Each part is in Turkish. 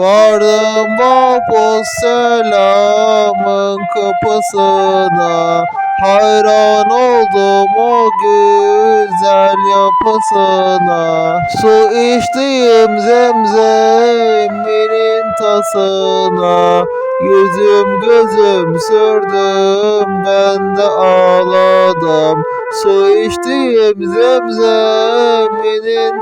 Vardım vapus selamın kapısına. Hayran oldum o güzel yapısına. Su içtiğim zemzeminin tasına. Yüzüm gözüm sürdüm ben de ağladım. Su içtiğim zemzeminin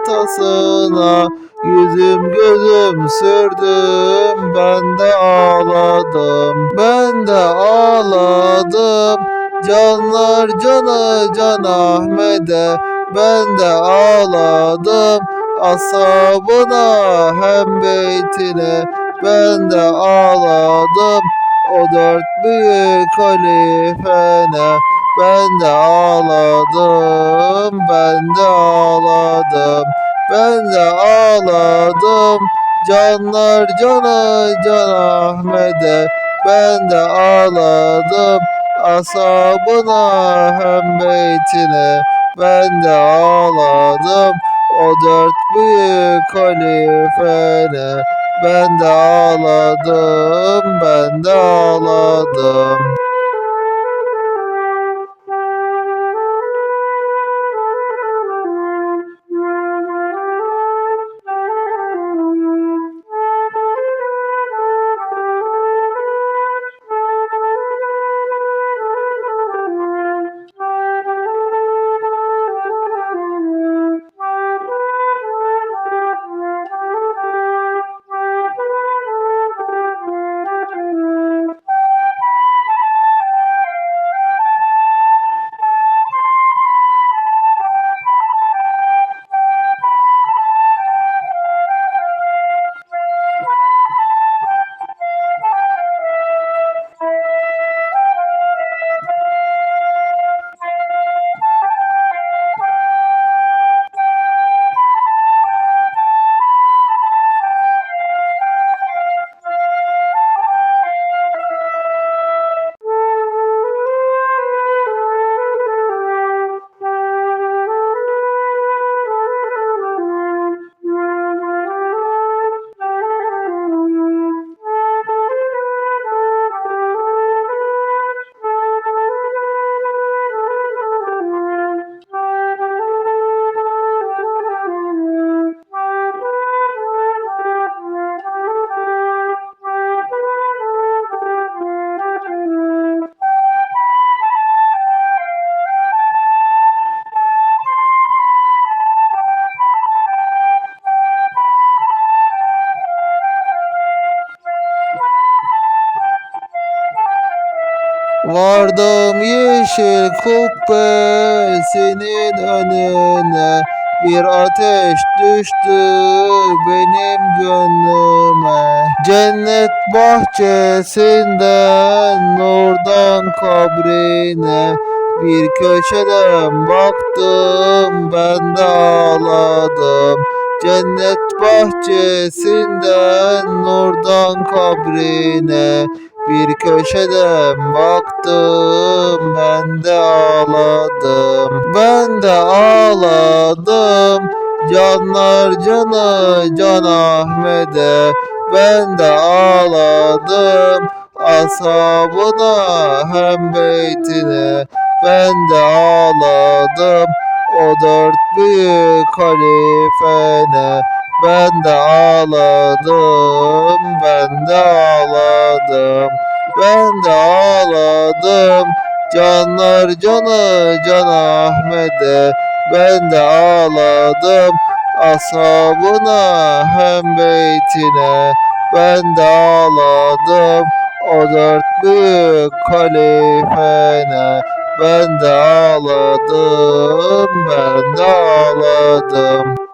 tasına Yüzüm gözüm sürdüm ben de ağladım Ben de ağladım. Canlar cana can Ahmet'e Ben de ağladım. Asabına hem beytine Ben de ağladım. O dört büyük halifene Ben de ağladım Ben de ağladım ben de ağladım. Canlar cana can Ahmet'e. Ben de ağladım. Asabına hem beytine. Ben de ağladım. O dört büyük halifene. Ben de ağladım Ben de ağladım Vardım yeşil kubbesinin önüne. Bir ateş düştü benim gönlüme. Cennet bahçesinden nurdan kabrine. Bir köşeden baktım ben de ağladım. Cennet bahçesinden nurdan kabrine bir köşeden baktım ben de ağladım Ben de ağladım. Canlar canı can Ahmet'e Ben de ağladım. Ashabına hem beytine Ben de ağladım. O dört büyük halifene ben de ağladım, ben de ağladım, ben de ağladım. Canlar canı can Ahmet'e ben de ağladım. Ashabına hem beytine ben de ağladım. O dört büyük halifene ben de ağladım, ben de ağladım.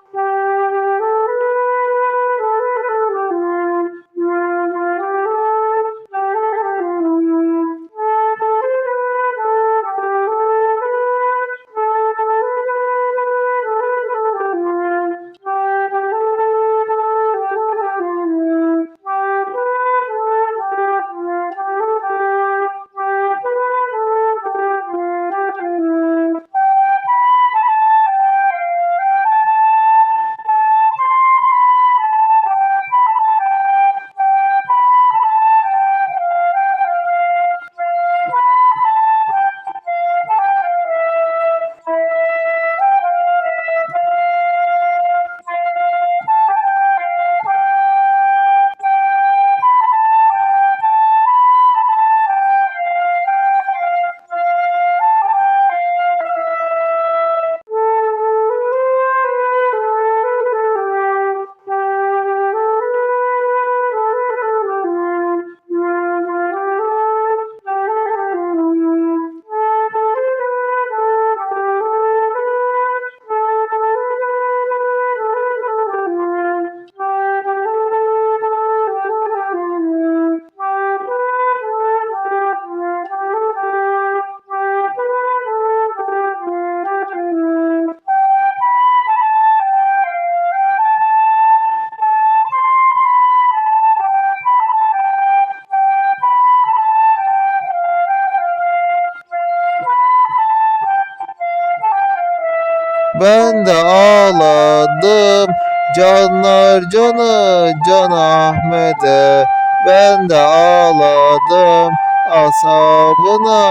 Ben de ağladım Canlar canı Can Ahmet'e. Ben de ağladım. Asabına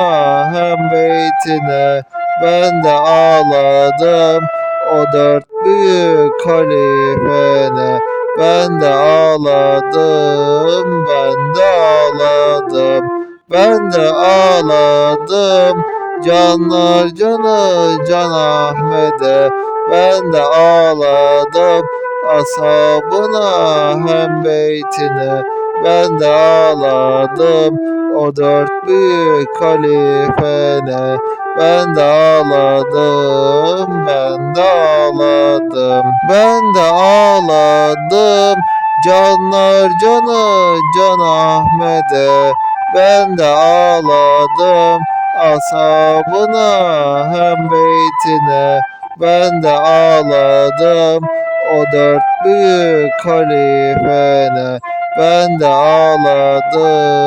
hem beytine. Ben de ağladım. O dört büyük halifene. Ben de ağladım. Ben de ağladım. Ben de ağladım Canlar canı Can Ahmet'e. Ben de ağladım Asabına hem beytine. Ben de ağladım O dört büyük halifene. Ben de ağladım Ben de ağladım. Ben de ağladım Canlar canı Can Ahmet'e. Ben de ağladım asabına hem beytine ben de ağladım. O dört büyük halifene ben de ağladım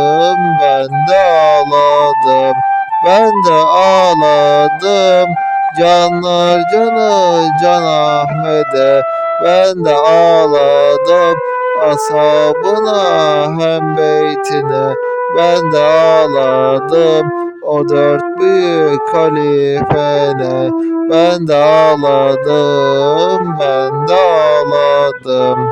ben de ağladım ben de ağladım. Canlar canı can Ahmet'e ben de ağladım. Asabına hem beytine ben de ağladım o dört büyük halifene Ben de ağladım, ben de ağladım